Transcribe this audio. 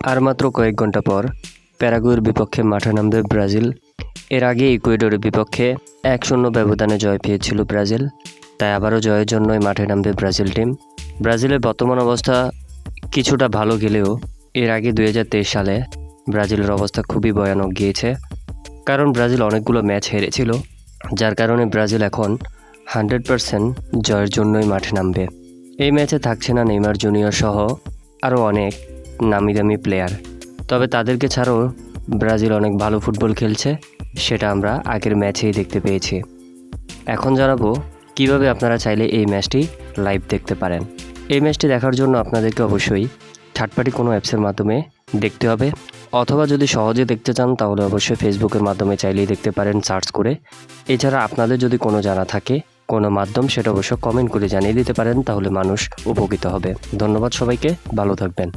আর মাত্র কয়েক ঘণ্টা পর প্যারাগুয়ের বিপক্ষে মাঠে নামবে ব্রাজিল। এর আগে ইকুয়েডরের বিপক্ষে এক শূন্য ব্যবধানে জয় পেয়েছিল ব্রাজিল। তাই আবারও জয়ের জন্যই মাঠে নামবে ব্রাজিল টিম। ব্রাজিলের বর্তমান অবস্থা কিছুটা ভালো গেলেও এর আগে দু হাজার তেইশ সালে ব্রাজিলের অবস্থা খুবই ভয়ানক গিয়েছে। কারণ ব্রাজিল অনেকগুলো ম্যাচ হেরেছিল, যার কারণে ব্রাজিল এখন হান্ড্রেড পারসেন্ট জয়ের জন্যই মাঠে নামবে। এই ম্যাচে থাকছে না নেইমার জুনিয়র সহ আরও অনেক নামি দামি প্লেয়ার তবে তাদেরকে ছাড়াও ব্রাজিল অনেক ভালো ফুটবল খেলছে, সেটা আমরা আগের ম্যাচেই দেখতে পেয়েছি। এখন জানাব কীভাবে আপনারা চাইলে এই ম্যাচটি লাইভ দেখতে পারেন। এই ম্যাচটি দেখার জন্য আপনাদেরকে অবশ্যই থার্ড পার্টি কোনো অ্যাপসের মাধ্যমে দেখতে হবে, অথবা যদি সহজে দেখতে চান, তাহলে অবশ্যই ফেসবুকের মাধ্যমে চাইলেই দেখতে পারেন সার্চ করে। এছাড়া আপনাদের যদি কোনো জানা থাকে, কোনো মাধ্যম, সেটা অবশ্য কমেন্ট করে জানিয়ে দিতে পারেন, তাহলে মানুষ উপকৃত হবে। ধন্যবাদ সবাইকে, ভালো থাকবেন।